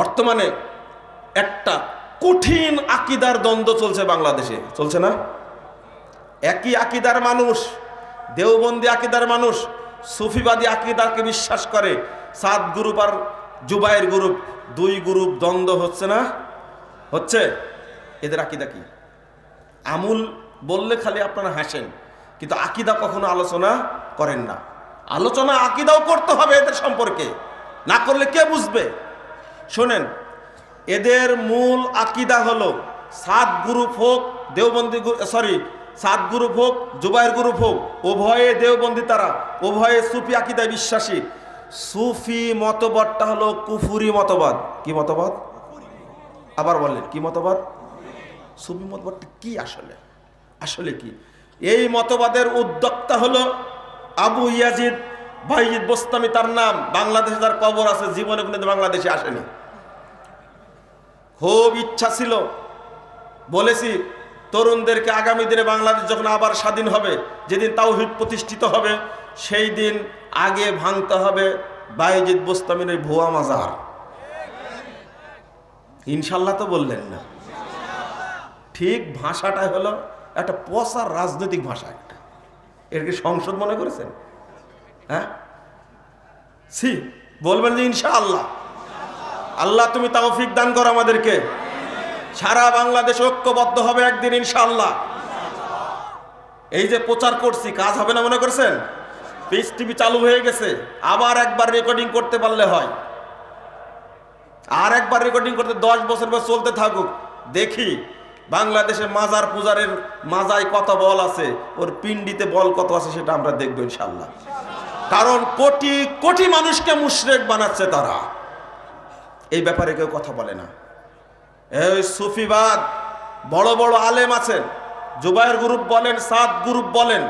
বর্তমানে একটা কঠিন আকিদার দ্বন্দ্ব চলছে বাংলাদেশে। চলছে না? একই আকিদার মানুষ, দেওবন্দি আকিদার মানুষ, সুফিবাদী আকিদাকে বিশ্বাস করে। সাত গ্রুপ আর জুবাইর গ্রুপ, দুই গ্রুপ দ্বন্দ্ব হচ্ছে না? হচ্ছে? এদের আকিদা কি? আমুল বললে খালি আপনারা হাসেন, কিন্তু আকিদা কখনো আলোচনা করেন না। আলোচনা আকিদাও করতে হবে এদের সম্পর্কে। না করলে কে বুঝবে? শোনেন, এদের মূল আকিদা হলো সাত গ্রুপ হোক দেওবন্দি সরি সাত গ্রুপ হোক জুবাইর গ্রুপ হোক উভয়ে দেওবন্দি তারা, উভয়ে সুফি আকিদায় বিশ্বাসী। সুফি মতবাদটা হলো কুফুরি মতবাদ। কি মতবাদ? আবার বললেন, কি মতবাদ? সুফি মতবাদটা কি আসলে? আসলে কি? এই মতবাদের উদ্যোক্তা হলো আবু ইয়াজিদ ভাইজিদ বোস্তামি, তার নাম বাংলাদেশে তার কবর আছে, জীবনে কিন্তু বাংলাদেশে আসেনি। খুব ইচ্ছা ছিল। বলেছি, তরুণদেরকে আগামী দিনে বাংলাদেশ যখন আবার স্বাধীন হবে, যেদিন তাওহিদ প্রতিষ্ঠিত হবে, সেই দিন আগে ভাঙতে হবে বাইজিদ বোস্তামির ওই ভুয়া মাজার। ইনশাল্লাহ তো বললেন না। ঠিক ভাষাটা হলো একটা পচার রাজনৈতিক ভাষা একটা। এর কি সংসদ মনে করেছেন? হ্যাঁ? সি বলবেন যে ইনশাআল্লাহ। আল্লাহ তুমি তাওফিক দান করো আমাদেরকে। সারা বাংলাদেশ ঐক্যবদ্ধ হবে একদিন ইনশাল্লাহ এই যে প্রচার করছি, কাজ হবে না মনে করছেন? পিস টিভি চালু হয়ে গেছে, আবার একবার রেকর্ডিং করতে পারলে হয়। আর একবার রেকর্ডিং করতে দশ বছর পর চলতে থাকুক, দেখি বাংলাদেশে মাজার পূজারের মাজায় কত বল আছে, ওর পিন্ডিতে বল কত আছে সেটা আমরা দেখব ইনশাল্লাহ কারণ কোটি কোটি মানুষকে মুশরেক বানাচ্ছে তারা। এই ব্যাপারে কেউ কথা বলে না। এই সুফিবাদ, বড় বড় আলেম আছেন জুবাইর গ্রুপ বলেন সাত গ্রুপ বলেন,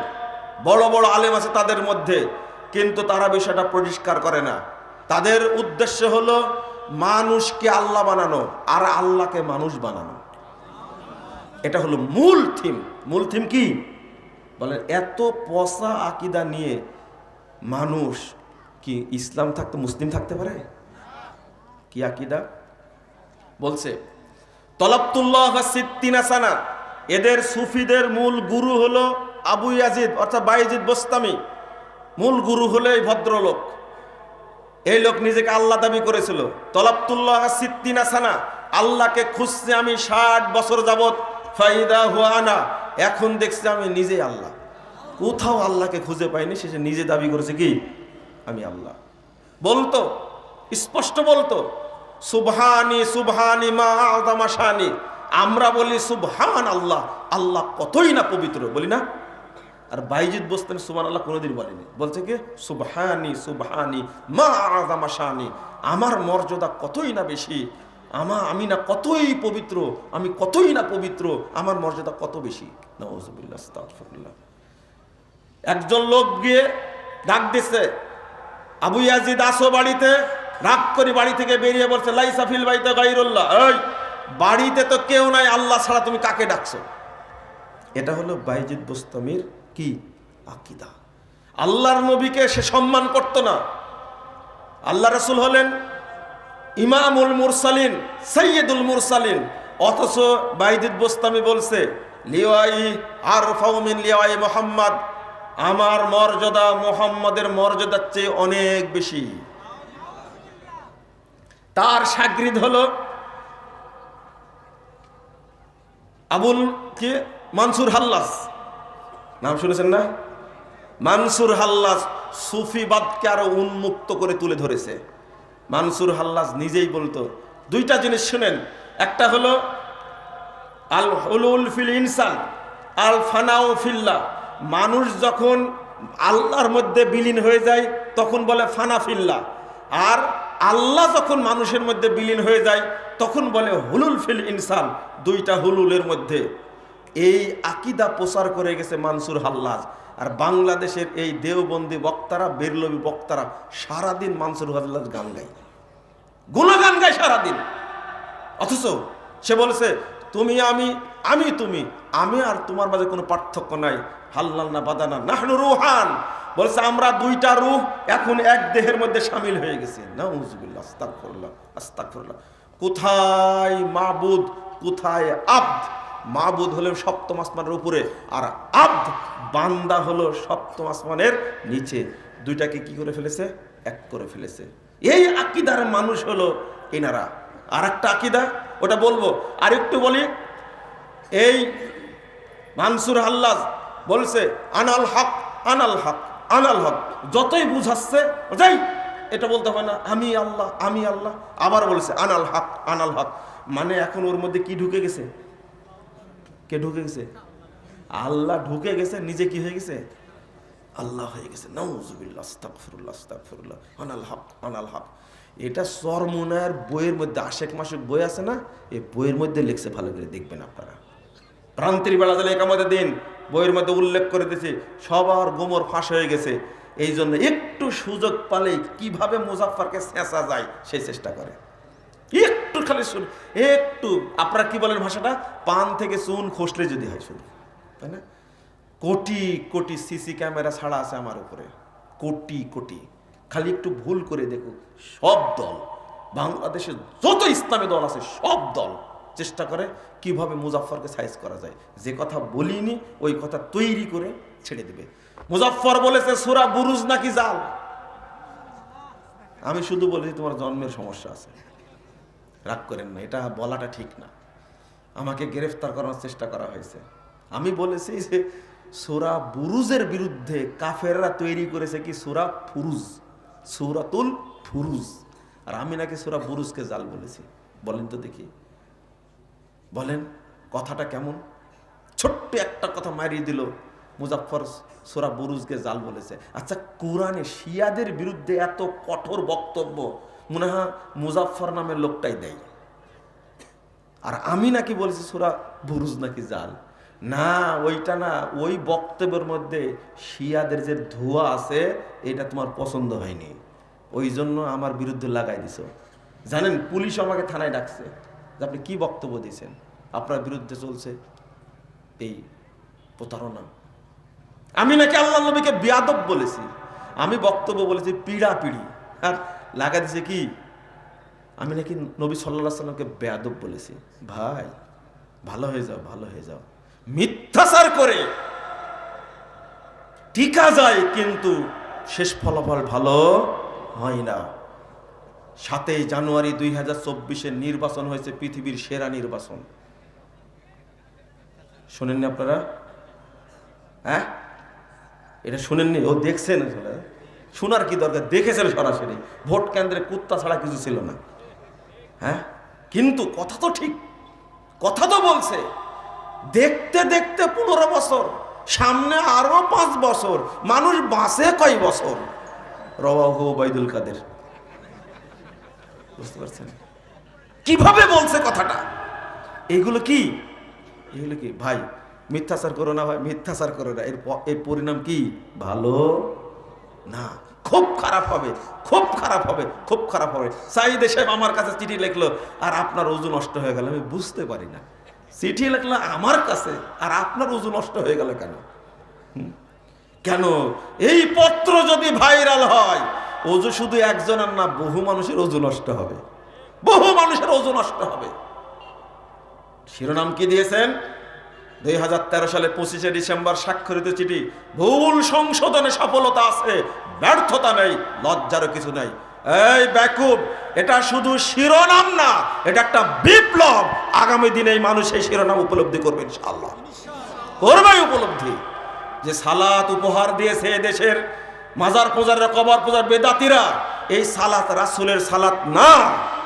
বড় বড় আলেম আছে তাদের মধ্যে, কিন্তু তারা বিষয়টা পরিষ্কার করে না। তাদের উদ্দেশ্য হলো মানুষকে আল্লাহ বানানো আর আল্লাহকে মানুষ বানানো। এটা হলো মূল থিম। মূল থিম কি? বলে এত পচা আকিদা নিয়ে মানুষ কি ইসলাম থাকতে মুসলিম থাকতে পারে? কি আকিদা? বলছে, তলাবতুল্লাহ সিদ্দিনা সানা, এদের সুফিদের মূল গুরু হলো আবু ইয়াজিদ, অর্থাৎ বাইজিদ বোস্তামি। মূল গুরু হলো এই ভদ্রলোক। এই লোক নিজেকে আল্লাহ দাবি করেছিল। তলাবতুল্লাহ সিদ্দিনা সানা, আল্লাহকে খুঁজছে আমি ষাট বছর যাবত ফাইদা হুয়ানা এখন দেখছি আমি নিজেই আল্লাহ। কোথাও আল্লাহকে খুঁজে পাইনি, সে নিজে দাবি করেছে কি? আমি আল্লাহ। বলতো স্পষ্ট বলতো, সুবহানি সুবহানি মা আদামাশানি আমরা বলি সুবহান আল্লাহ আল্লাহ কতই না পবিত্র। বলি না? আর বাইজিদ বসতেন সুবহান আল্লাহ কোনোদিন বলেনি। বলছে কি? সুবহানি সুবহানি মা আদামাশানি আমার মর্যাদা কতই না বেশি? আমা, আমি না কতই পবিত্র? আমি কতই না পবিত্র? আমার মর্যাদা কত বেশি? আস্তাগফিরুল্লাহ। একজন লোক গিয়ে ডাক দিছে, আবু ইয়াজিদ আসো বাড়িতে। রাগ করে বাড়ি থেকে বেরিয়ে বলছে লাইসাফিল বাড়িতে গাইরুল্লাহ এই, বাড়িতে তো কেউ নাই, আল্লাহ ছাড়া তুমি কাকে ডাকছো? এটা হলো বাইজিদ বোস্তামির কি? আকিদা। আল্লাহর নবীকে সে সম্মান করত না। আল্লাহ রসুল হলেন ইমামুল মুরসালিন সৈয়দুল মুরসালিন। অথচ বাইজিদ বোস্তামি বলছে, লিওয়াই আর ফাউমিন লিওয়াই মোহাম্মদ, আমার মর্যাদা মোহাম্মদের মর্যাদার চেয়ে অনেক বেশি। তার সাগরিদ হল আবুল কি? মানসুর হাল্লাস নাম শুনেছেন না? মানসুর হাল্লাস সুফিবাদকে আরও উন্মুক্ত করে তুলে ধরেছে। মানসুর হাল্লাস নিজেই বলতো, দুইটা জিনিস শুনেন। একটা হলো, আল হলুল ফিল ইনসান, আল ফানাও ফিল্লা। মানুষ যখন আল্লাহর মধ্যে বিলীন হয়ে যায়, তখন বলে ফানা ফিল্লা। আর আল্লাহ যখন মানুষের মধ্যে বিলীন হয়ে যায়, তখন বলে হুলুল ফিল ইনসান, দুইটা হুলুলের মধ্যে। এই আকিদা প্রচার করে গেছে মানসুর হাল্লাজ। আর বাংলাদেশের এই দেওবন্দি বক্তারা, বেরলবি বক্তারা সারাদিন মানসুর হাল্লাজ গান গায়। গুণগান গায় সারাদিন। অথচ সে বলেছে, তুমি আমি আমি তুমি, আমি আর তোমার মাঝে কোনো পার্থক্য নাই। হাল্লাল না বাদানা, নাহনু রুহান। বলছে, আমরা দুইটা রূহ এখন এক দেহের মধ্যে সামিল হয়ে গেছি। না উজবিল্লা আস্তাক করলাম আস্তাক করলাম কোথায় মাবুদ, কোথায় আব্দ? মাবুদ হলো সপ্তম আসমানের উপরে আর আব্দ, বান্দা হলো সপ্তম আসমানের নিচে। দুইটাকে কি করে ফেলেছে? এক করে ফেলেছে। এই আকিদার মানুষ হলো এনারা। আর একটা আকিদা, ওটা বলব আর একটু বলি। এই মানসুর হাল্লাজ বলছে, আনাল হক আনাল হক। আনাল হক, যতই বুঝাচ্ছে, যাই, এটা বলতে হয় না, আমি আল্লাহ আমি আল্লাহ, আবার বলছে, আনাল হক আনাল হক। মানে এখন ওর মধ্যে কি ঢুকে গেছে? কে ঢুকে গেছে? আল্লাহ ঢুকে গেছে, নিজে কি হয়ে গেছে? আল্লাহ হয়ে গেছে। আনাল এটা সরমুনার বইয়ের মধ্যে, আশেক মাসেক বই আছে না? এই বইয়ের মধ্যে লিখছে, ভালো করে দেখবেন আপনারা। প্রান্তির বেলা দিলে একামতে দিন। বইয়ের মধ্যে উল্লেখ করে দিয়েছে, সবার গোমর ফাঁস হয়ে গেছে। এই জন্য একটু সুযোগ পালে কীভাবে মুজাফফরকে শেষা যায় সেই চেষ্টা করে। একটু খালি শুন, একটু, আপনারা কি বলেন ভাষাটা? পান থেকে চুন খসলে যদি হয় শুধু তাই না? কোটি কোটি সিসি ক্যামেরা ছাড়া আছে আমার উপরে। কোটি কোটি। খালি একটু ভুল করে দেখুক, সব দল বাংলাদেশে যত ইসলামী দল আছে, সব দল চেষ্টা করে কীভাবে মুজাফফরকে সাইজ করা যায়। যে কথা বলিনি, ওই কথা তৈরি করে ছেড়ে দেবে। মুজাফফর বলেছে, সুরা বুরুজ নাকি জাল? আমি শুধু বলেছি, তোমার জন্মের সমস্যা আছে। রাগ করেন না, এটা বলাটা ঠিক না। আমাকে গ্রেফতার করার চেষ্টা করা হয়েছে। আমি বলেছি যে, সুরা বুরুজের বিরুদ্ধে কাফেররা তৈরি করেছে কি? সুরা ফুরুজ, সুরাতুল ফুরুজ। আর আমি নাকি সুরা বুরুজকে জাল বলেছি। বলেন তো দেখি। বলেন, কথাটা কেমন? ছোট্ট একটা কথা মারিয়ে দিল মুজাফর সোরা বুরুজকে জাল বলেছে। আচ্ছা কোরআনে শিয়াদের বিরুদ্ধে এত কঠোর বক্তব্য, মনে হয় মুজাফর নামের লোকটাই দেয়। আর আমি নাকি বলছি সোরা বুরুজ নাকি জাল। না, ওইটা না, ওই বক্তব্যের মধ্যে শিয়াদের যে ধোয়া আছে, এটা তোমার পছন্দ হয়নি। ওই জন্য আমার বিরুদ্ধে লাগাই দিছ। জানেন, পুলিশ আমাকে থানায় ডাকছে। যে আপনি কি বক্তব্য দিয়েছেন? আপনার বিরুদ্ধে চলছে এই প্রতারণা। আমি নাকি আল্লাহ নবীকে বিয়াদব বলেছি। আমি বক্তব্য বলেছি পিড়া পিড়ি আর লাগা দিছে কি? আমি নাকি নবী সাল্লাহ সাল্লামকে বেয়াদব বলেছি। ভাই, ভালো হয়ে যাও, ভালো হয়ে যাও। মিথ্যাচার করে টিকা যায় কিন্তু শেষ ফলাফল ভালো হয় না। সাতই জানুয়ারি দুই হাজার চব্বিশের নির্বাচন হয়েছে পৃথিবীর সেরা নির্বাচন। শোনেননি আপনারা? হ্যাঁ? এটা শুনেননি? ও দেখছেন আসলে শোনার কি দরকার? দেখেছেন সরাসরি। ভোট কেন্দ্রে কুত্তা ছাড়া কিছু ছিল না। হ্যাঁ? কিন্তু কথা তো ঠিক। কথা তো বলছে। দেখতে দেখতে পনেরো বছর, সামনে আরও পাঁচ বছর। মানুষ বাঁচে কয় বছর? রবাহ বাইদুল কাদের। বুঝতে পারছেন? কীভাবে বলছে কথাটা? এগুলো কি? এগুলো কি? ভাই, মিথ্যাচার করো না ভাই, মিথ্যাচার করো না। এর এর পরিণাম কি? ভালো না। খুব খারাপ হবে, খুব খারাপ হবে, খুব খারাপ হবে। সাইদ সাহেব আমার কাছে চিঠি লিখলো, আর আপনার ওজু নষ্ট হয়ে গেল। আমি বুঝতে পারি না। চিঠি লিখলো আমার কাছে, আর আপনার ওজু নষ্ট হয়ে গেল কেন? কেন? এই পত্র যদি ভাইরাল হয় ওজু শুধু একজনের না, বহু মানুষের ওজু নষ্ট হবে। বহু মানুষের ওজু নষ্ট হবে। শিরোনাম কি দিয়েছেন? দুই হাজার তেরো সালে পঁচিশে ডিসেম্বর স্বাক্ষরিত চিঠি, ভুল সংশোধনে সফলতা আছে, ব্যর্থতা নেই, লজ্জারও কিছু নেই। এই ব্যাকুব এটা শুধু শিরোনাম না, এটা একটা বিপ্লব। আগামী দিনে মানুষ এই শিরোনাম উপলব্ধি করবে ইনশাআল্লাহ। করবে উপলব্ধি। যে সালাত উপহার দিয়েছে দেশের মাজার পূজার কবর পূজার বেদাতিরা, এই সালাত রাসুলের সালাত না।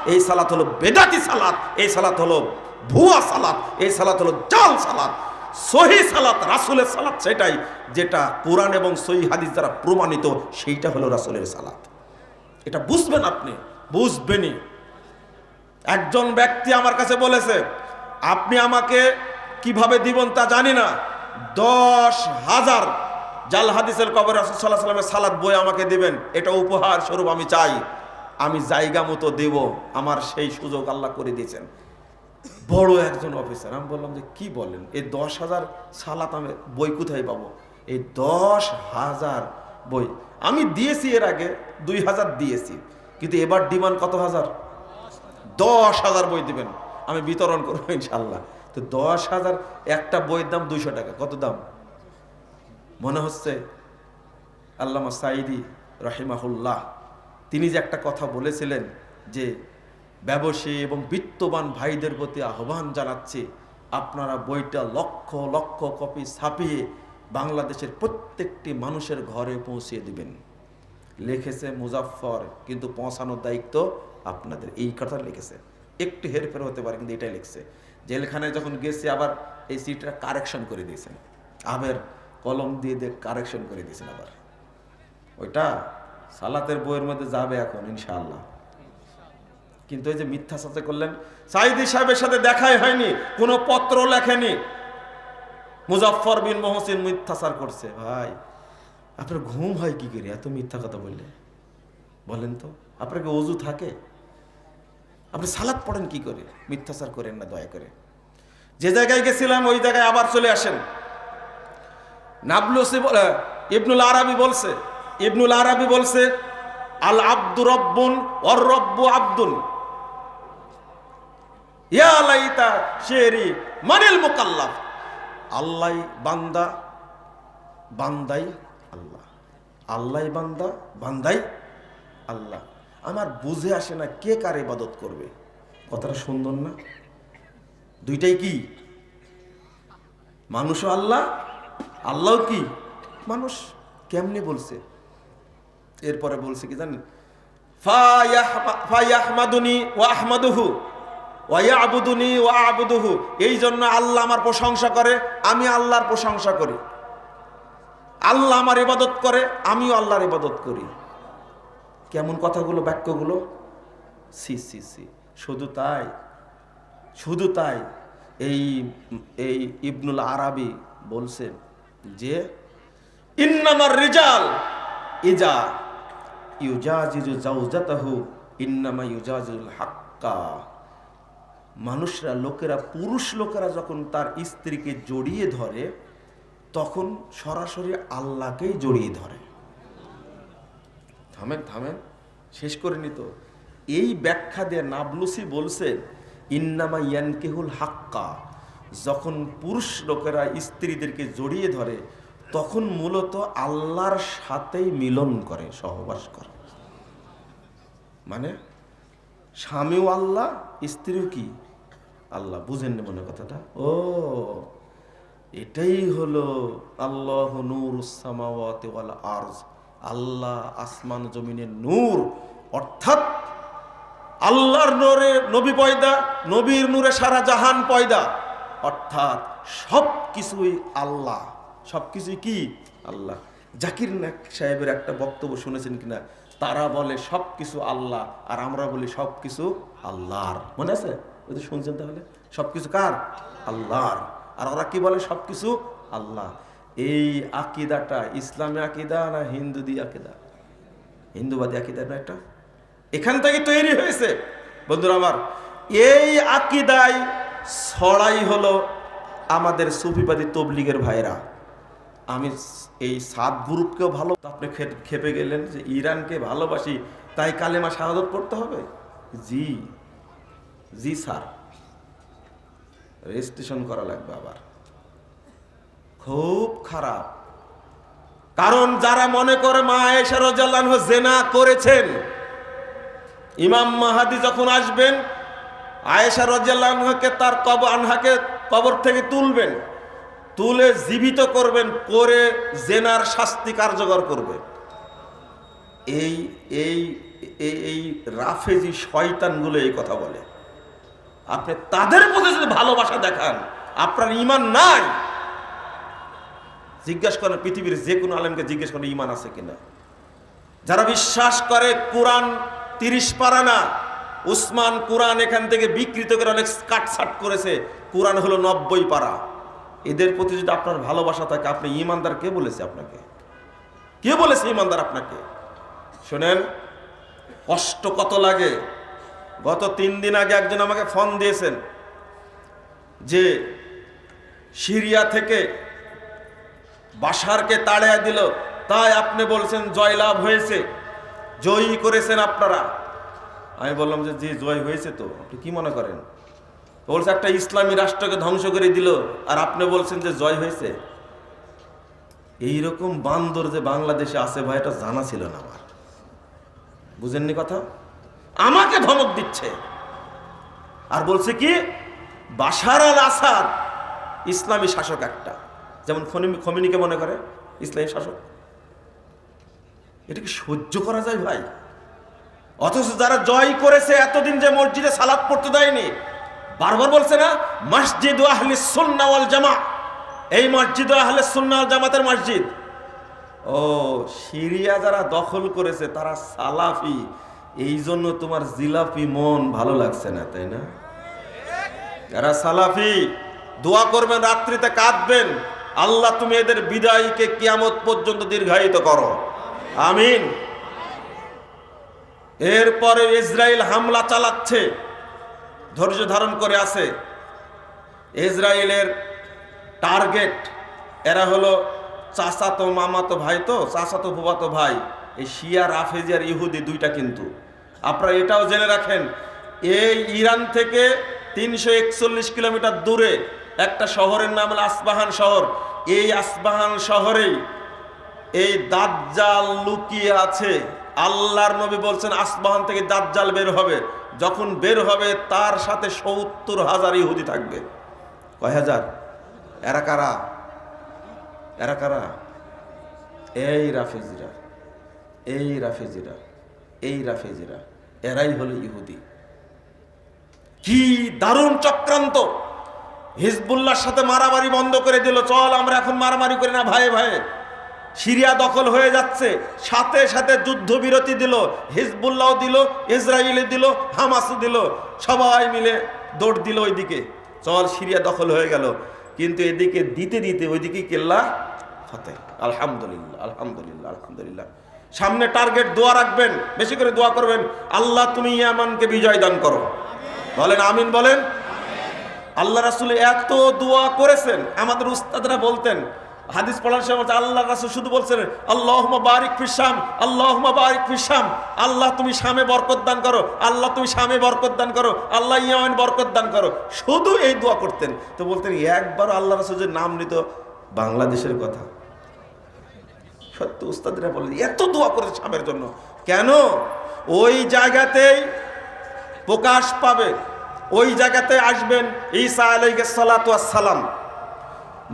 এই সালাত হলো বেদাতি সালাত, এই সালাত হলো ভুয়া সালাত, এই সালাত হলো জাল সালাত। সহি সালাত, রাসুলের সালাত সেটাই যেটা কোরআন এবং সহি হাদিস দ্বারা প্রমাণিত, সেইটা হলো রাসুলের সালাত। এটা বুঝবেন আপনি, বুঝবেনই। একজন ব্যক্তি আমার কাছে বলেছে, আপনি আমাকে কীভাবে দিবেন তা জানি না। দশ হাজার জাল হাদিসের কবর রাসুল্লাহ সাল্লামের সালাদ বই আমাকে দেবেন, এটা উপহার স্বরূপ আমি চাই। আমি জায়গা মতো দেব, আমার সেই সুযোগ আল্লাহ করে দিয়েছেন। বড় একজন অফিসার, আমি বললাম যে, কি বলেন? এই দশ হাজার সালাত আমি বই কোথায় পাবো? এই দশ হাজার বই। আমি দিয়েছি এর আগে, দুই হাজার দিয়েছি, কিন্তু এবার ডিমান্ড কত হাজার? দশ হাজার বই দিবেন। আমি বিতরণ করব ইনশাল্লাহ তো দশ হাজার, একটা বইয়ের দাম দুইশো টাকা, কত দাম? মনে হচ্ছে আল্লামা সাইদি রহিমাহুল্লাহ। তিনি যে একটা কথা বলেছিলেন যে ব্যবসায়ী এবং বিত্তবান ভাইদের প্রতি আহ্বান জানাচ্ছি, আপনারা বইটা লক্ষ লক্ষ কপি ছাপিয়ে বাংলাদেশের প্রত্যেকটি মানুষের ঘরে পৌঁছিয়ে দিবেন। লিখেছে মুজাফফর, কিন্তু পৌঁছানোর দায়িত্ব আপনাদের। এই কথা লিখেছে। একটু হেরফের হতে পারে, কিন্তু এটাই লিখছে। জেলখানায় যখন গেছে, আবার এই সিটটা কারেকশন করে দিয়েছেন। আবার কলম দিয়ে দিয়ে কারেকশন করে দিয়েছেন আবার। ওইটা সালাতের বইয়ের মধ্যে যাবে এখন, ইনশাআল্লাহ। কিন্তু ওই যে মিথ্যা সাথে করলেন সাইদি সাহেবের সাথে দেখাই হয়নি, কোনো পত্র লেখেনি। মুজাফফর বিন মহসিন মিথ্যাচার করছে, ভাই। আপনার ঘুম হয় কি করে? এত মিথ্যা কথা বললে। বলেন তো, আপনার কি অজু থাকে? আপনি সালাদ পড়েন কি করে? মিথ্যাচার করেন না, দয়া করে। যে জায়গায় গেছিলাম, ওই জায়গায় আবার চলে আসেন। নাবলুসি বলে, ইবনুল আরবি বলছে, ইবনুল আরাবি বলছে, আল আব্দু রব্বুন অর রব্বু আব্দুল বান্দা, বান্দাই আল্লাহ। আল্লাহ বান্দা, বান্দাই আল্লাহ। আমার বুঝে আসে না কে কার ইবাদত করবে। কথাটা সুন্দর না? দুইটাই কি? মানুষও আল্লাহ আল্লাহ কি? মানুষ কেমনে বলছে? এরপরে বলছে কি জানেন? ফায়াহমাদুনি ওয়া আহমাদুহু ওয়া আবুদুনি ওয়া আবুদুহু। এই জন্য আল্লাহ আমার প্রশংসা করে আমি আল্লাহর প্রশংসা করি। আল্লাহ আমার ইবাদত করে আমিও আল্লাহর ইবাদত করি। কেমন কথাগুলো বাক্যগুলো? সি সি সি। শুধু তাই শুধু তাই। এই এই ইবনুল আরাবি বলছেন যে ইন্নামার রিজাল ইজা ইউজাজিজু জাউজাতাহু ইন্নামা ইউজাজুল হাক্কা। মানুষরা লোকেরা, পুরুষ লোকেরা যখন তার স্ত্রীকে জড়িয়ে ধরে, তখন সরাসরি আল্লাহকেই জড়িয়ে ধরে। থামেন থামেন, শেষ করে নিত এই ব্যাখ্যা দিয়ে নাবলুসি বলছে ইন্নামা ইয়ানকেহুল হাক্কা। যখন পুরুষ লোকেরা স্ত্রীদেরকে জড়িয়ে ধরে, তখন মূলত আল্লাহর সাথেই মিলন করে, সহবাস করে। মানে স্বামীও আল্লাহ, স্ত্রীও কি? আল্লাহ। বুঝেন মনে কথাটা? ও, এটাই হলো আল্লাহ নূর সামাওয়াতে ওয়াল আরজ। আল্লাহ আসমান জমিনের নূর, অর্থাৎ আল্লাহর নূরে নবী পয়দা, নবীর নূরে সারা জাহান পয়দা। অর্থাৎ সব কিছুই আল্লাহ। সব কিছুই কি? আল্লাহ। জাকির নাক সাহেবের একটা বক্তব্য শুনেছেন কিনা? তারা বলে সব কিছু আল্লাহ আর আমরা বলি সব কিছু আল্লাহর। মনে আছে? ওই তো শুনছেন তাহলে? সব কিছু কার? আল্লাহর। আর ওরা কি বলে? সব কিছু আল্লাহ। এই আকিদাটা ইসলামী আকিদা না হিন্দুদি আকিদা? হিন্দুবাদী আকিদা না একটা? এখান থেকে তৈরি হয়েছে। বন্ধুরা আমার, এই আকিদাই ছড়াই হলো আমাদের সুফিবাদী তবলিগের ভাইরা। আমি এই সাত গ্রুপকেও ভালো আপনি খেপে গেলেন যে ইরানকে ভালোবাসি, তাই কালেমা শাহাদত পড়তে হবে? জি। জি, স্যার। রেজিস্ট্রেশন করা লাগবে আবার। খুব খারাপ। কারণ যারা মনে করে মা এসা রাদিয়াল্লাহু জেনা করেছেন, ইমাম মাহাদি যখন আসবেন আয়েশা রাজিয়াল্লাহকে তার কব, আনহাকে কবর থেকে তুলবেন, তুলে জীবিত করবেন, করে জেনার শাস্তি কার্যকর করবে। এই এই এই রাফেজি শয়তানগুলো এই কথা বলে। আপনি তাদের মধ্যে যদি ভালোবাসা দেখান, আপনার ইমান নাই। জিজ্ঞাসা করেন, পৃথিবীর যে কোনো আলেমকে জিজ্ঞেস করেন ইমান আছে কিনা? যারা বিশ্বাস করে, কোরআন তিরিশ পারা না উসমান কোরআন এখান থেকে বিকৃত করে অনেক কাটছাট করেছে। কোরআন হলো নব্বই পারা। এদের প্রতি যদি আপনার ভালোবাসা থাকে, আপনি ইমানদার কে বলেছে আপনাকে? কে বলেছে ইমানদার আপনাকে? শোনেন, কষ্ট কত লাগে? গত তিন দিন আগে একজন আমাকে ফোন দিয়েছেন যে সিরিয়া থেকে বাসারকে তাড়িয়ে দিল। তাই আপনি বলছেন, জয়লাভ হয়েছে। জয়ী করেছেন আপনারা। আমি বললাম যে, জি জয় হয়েছে তো, আপনি কি মনে করেন? বলছে, একটা ইসলামী রাষ্ট্রকে ধ্বংস করে দিল আর আপনি বলছেন যে, জয় হয়েছে? এইরকম বান্দর যে বাংলাদেশে আছে ভাই, এটা জানা ছিল না আমার। বুঝেননি কথা? আমাকে ধমক দিচ্ছে। আর বলছে কি? বাশার আল আসাদ ইসলামী শাসক একটা। যেমন খমিনিকে মনে করে, ইসলামী শাসক। এটা কি সহ্য করা যায় ভাই? অথচ যারা জয় করেছে, এতদিন যে মসজিদে সালাদ পড়তে দেয়নি, বারবার বলছে না, মসজিদ আহলে সুন্নাহ ওয়াল জামা এই মসজিদ আহলে সুন্নাহ ওয়াল জামাতের মসজিদ। ও, সিরিয়া যারা দখল করেছে, তারা সালাফি। এই জন্য তোমার জিলাপি মন ভালো লাগছে না, তাই না? যারা সালাফি, দোয়া করবেন, রাত্রিতে কাঁদবেন, আল্লাহ তুমি এদের বিদায়কে কিয়ামত পর্যন্ত দীর্ঘায়িত করো। আমিন। এরপরে ইসরায়েল হামলা চালাচ্ছে, ধৈর্য ধারণ করে আছে। ইসরায়েলের টার্গেট এরা হলো চাচাতো, মামাতো ভাই তো, চাচাতো ফুবাতো ভাই, এই শিয়া, রাফেজি আর ইহুদি দুইটা কিন্তু। আপনারা এটাও জেনে রাখেন, এই ইরান থেকে তিনশো একচল্লিশ কিলোমিটার দূরে একটা শহরের নাম হলো আসবাহান শহর। এই আসবাহান শহরেই এই দাজ্জাল লুকিয়ে আছে। আল্লাহর নবী বলছেন আসবাহান থেকে দাজ্জাল বের হবে। যখন বের হবে, তার সাথে সত্তর হাজার ইহুদি থাকবে। কয় হাজার? এরা কারা? এরা কারা? এই রাফেজিরা এই রাফেজিরা এই রাফেজিরা, এরাই হলো ইহুদি। কি দারুণ চক্রান্ত! হিজবুল্লাহর সাথে মারামারি বন্ধ করে দিল, চল আমরা এখন মারামারি করি না, ভাই ভাই। সিরিয়া দখল হয়ে যাচ্ছে। সাথে সাথে যুদ্ধবিরতি দিল, হিজবুল্লাহ দিল ইসরায়েলি দিল হামাসও দিল। সবাই মিলে দৌড় দিল ওইদিকে। চল, সিরিয়া দখল হয়ে গেল। কিন্তু এদিকে দিতে দিতে ওইদিকে কেল্লা ফতে আলহামদুলিল্লাহ আলহামদুলিল্লাহ আলহামদুলিল্লাহ। সামনে টার্গেট দোয়া রাখবেন, বেশি করে দোয়া করবেন। আল্লাহ, তুমি ইয়ামানকে বিজয় দান করো। বলেন, আমিন বলেন। আল্লাহ রাসুল এত দোয়া করেছেন, আমাদের উস্তাদরা বলতেন হাদিস পড়ার সময় আল্লাহ রাসুল শুধু বলছেন আল্লাহ বারিক ফিসাম আল্লাহ বারিক ফিসাম আল্লাহ তুমি শামে বরকত দান করো, আল্লাহ তুমি শামে বরকত দান করো, আল্লাহ ইয়ামান বরকত দান করো। শুধু এই দোয়া করতেন। তো বলতেন, একবার আল্লাহ রাসুল যে নাম নিত, বাংলাদেশের কথা। সত্য উস্তাদরা বলে এত দোয়া করেছে শামের জন্য। কেন? ওই জায়গাতেই প্রকাশ পাবে। ওই জায়গাতে আসবেন ঈসা আলাইকে সালাম।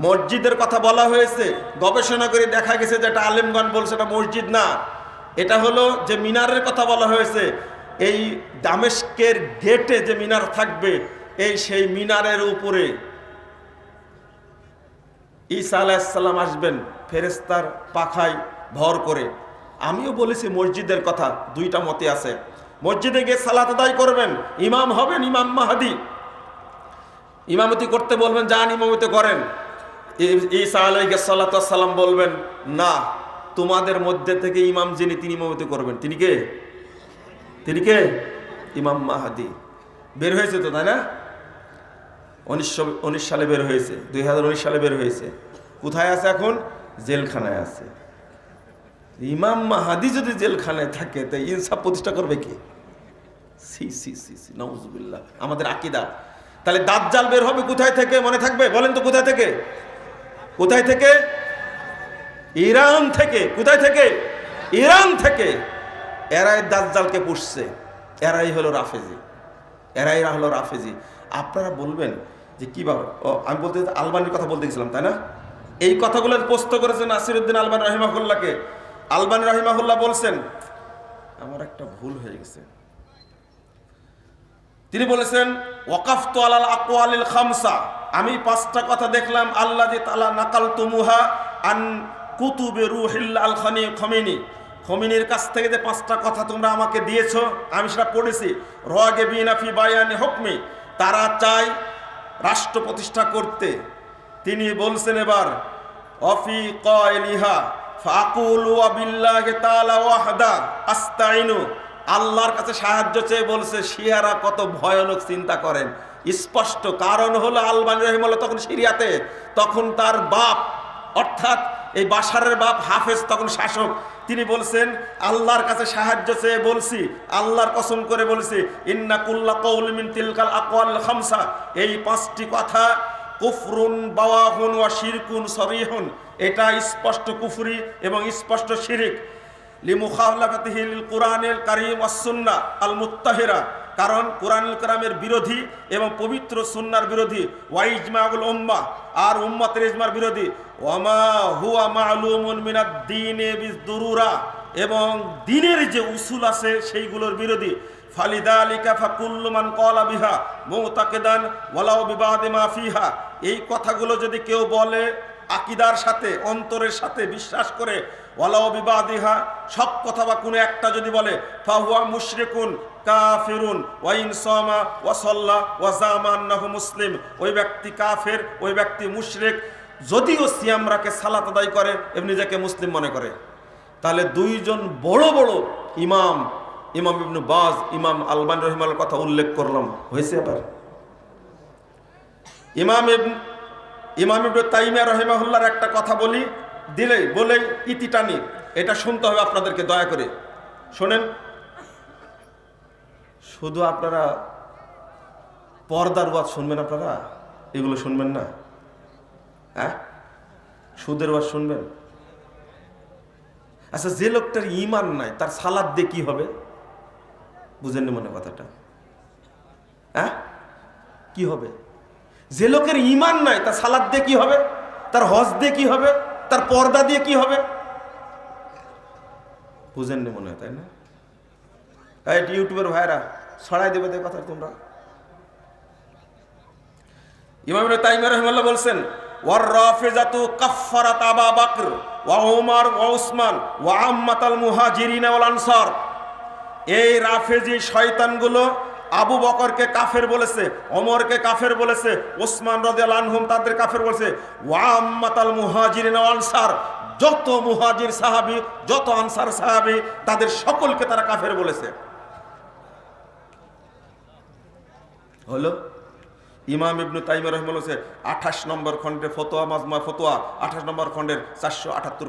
মসজিদের কথা বলা হয়েছে, গবেষণা করে দেখা গেছে যে এটা আলেমগণ বলছে এটা মসজিদ না। এটা হলো যে মিনারের কথা বলা হয়েছে, এই দামেস্কের গেটে যে মিনার থাকবে, এই সেই মিনারের উপরে ঈসা আলাইসাল্লাম আসবেন ফেরেস্তার পাখায় ভর করে। আমিও বলেছি মসজিদের কথা, দুইটা মতে আছে। মসজিদে গিয়ে সালাত আদায় করবেন, ইমাম হবেন ইমাম মাহাদি। ইমামতি করতে বলবেন, যান ইমামতি করেন। ঈসা আলাইকে সাল্লাম বলবেন, না, তোমাদের মধ্যে থেকে ইমাম যিনি, তিনি ইমামতি করবেন। তিনি কে? তিনি কে? ইমাম মাহাদি। বের হয়েছে তো, তাই না? উনিশশো উনিশ সালে বের হয়েছে, দুই হাজার উনিশ সালে বের হয়েছে। কোথায় আছে এখন? জেলখানায় আছে। ইমাম মাহাদি যদি জেলখানায় থাকে, তো ইনসাফ প্রতিষ্ঠা করবে কি? সি সি সি সি নওজুবিল্লাহ আমাদের আকিদা। তাহলে দাজ্জাল বের হবে কোথায় থেকে? মনে থাকবে? বলেন তো কোথায় থেকে? কোথায় থেকে? ইরান থেকে। কোথায় থেকে? ইরান থেকে। এরাই দাজ্জালকে পুষছে। এরাই হলো রাফেজি। এরাই হলো রাফেজি। আপনারা বলবেন যে কি বার ও, আমি বলতে আলবানির কথা বলতে গেছিলাম, তাই না? এই কথাগুলো প্রস্ত করেছেন নাসিরুদ্দিন আলবান রহিমাহুল্লাহকে। আলবানি রহিমাহুল্লাহ বলছেন, আমার একটা ভুল হয়ে গেছে। তিনি বলেছেন ওয়াকাফ আলাল আকওয়ালিল খামসা। আমি পাঁচটা কথা দেখলাম, আল্লাহ তালা নাকাল তুমুহা আন কুতুবে রুহিল আল খানি, খমিনি। খমিনির কাছ থেকে যে পাঁচটা কথা তোমরা আমাকে দিয়েছ, আমি সেটা পড়েছি। রোয়াগে বিনাফি বায়ানি হকমি। তারা চায় রাষ্ট্র প্রতিষ্ঠা করতে। তিনি বলছেন এবার, অফি কয়লিহা ফাকুল ওয়াবিল্লাহি তাআলা ওয়াহদা আস্তাইনু। আল্লাহর কাছে সাহায্য চেয়ে বলছে, শিয়ারা কত ভয়ানক চিন্তা করেন। স্পষ্ট কারণ হলো আলবানী রহিমাল্লাহ তখন সিরিয়াতে, তখন তার বাপ, অর্থাৎ এই বাসারের বাপ হাফেজ তখন শাসক, তিনি বলছেন, আল্লাহর কাছে সাহায্য চেয়ে বলছি, আল্লাহর কসম করে বলছি, ইন্না কুল্লা কৌল মিন তিলকাল আকওয়াল খামসা এই পাঁচটি কথা কুফরুন, বাওয়াহুন ওয়া শিরকুন, সরিহুন। এটা স্পষ্ট কুফরি এবং স্পষ্ট শিরিক। লিমুখালাফাতিহি লিল কুরআনিল কারীম সুন্নাহ আল মুত্তাহিরা। কারণ কোরআনুল কারামের বিরোধী এবং পবিত্র সুন্নার বিরোধী ওয়াইজমাউল উম্মা, আর উম্মাতের ইজমার বিরোধী। ওয়ামা হুয়া মালুমুন মিনাদ দ্বীনে বিদুরুরা, এবং দিনের যে উসুল আছে সেইগুলোর বিরোধী। ফালিদালিকা ফাকুল্লু মান ক্বালা বিহা মুতাকিদান ওয়ালাউ বিবাদে মা ফিহা। এই কথাগুলো যদি কেউ বলে, আকিদার সাথে, অন্তরের সাথে বিশ্বাস করে ওয়ালাও বিবাদিহা, সব কথা বা কোনো একটা যদি বলে, ফাহুয়া মুশরিকুন কাফিরুন ওয়াইন সামা ওয়া সাল্লা ওয়া জামা আন্নাহু মুসলিম। ওই ব্যক্তি কাফের, ওই ব্যক্তি মুশরিক। যদিও সিয়াম রাখে সালাত আদায় করে এমনি নিজেকে মুসলিম মনে করে। তাহলে দুইজন বড় বড় ইমাম ইমাম ইবনু বাজ, ইমাম আলবান রহিমাল কথা উল্লেখ করলাম। হয়েছে এবার ইমাম ইমাম ইবনু তাইমিয়া রহিমাহুল্লার একটা কথা বলি দিলে বলে ইতি টানি। এটা শুনতে হবে আপনাদেরকে, দয়া করে। শোনেন। শুধু আপনারা পর্দার ওয়াজ শুনবেন আপনারা? এগুলো শুনবেন না? হ্যাঁ? সুদের ওয়াজ শুনবেন? আচ্ছা যে লোকটার ইমান নাই, তার সালাদ দিয়ে কি হবে? বুঝেননি মনে কথাটা। হ্যাঁ? কি হবে? যে লোকের ইমান নাই, তার সালাদ দিয়ে কি হবে? তার হজ দিয়ে কি হবে? তার পর্দা দিয়ে কি হবে? বুঝেন মনে হয়, তাই না? এই ইউটিউবের ভাইরা, ছড়াই দেবে কথা তোমরা। ইমাম ইবনে তাইমিয়া রাহিমাহুল্লাহ বলছেন ওয়ার রাফিজাতু কাফফারাত আবা বকর ওয়া উমর ওয়া উসমান ওয়া আম্মাতাল মুহাজিরিন ওয়াল আনসার। এই রাফেজি শয়তানগুলো আবু বকরকে কাফের বলেছে, ওমরকে কাফের বলেছে ওসমান রাদিয়াল আনহুম তাদের কাফের বলেছে, ওয়া আম্মাতাল মুহাজিরিন ওয়াল আনসার। যত মুহাজির সাহাবী, যত আনসার সাহাবী, তাদের সকলকে তারা কাফের বলেছে। হলো? ইমাম ইবনু তাইমা রহমান আঠাশ নম্বর খণ্ডের ফতোয়া মাজমা ফতোয়া, আঠাশ নম্বর খণ্ডের চারশো আটাত্তর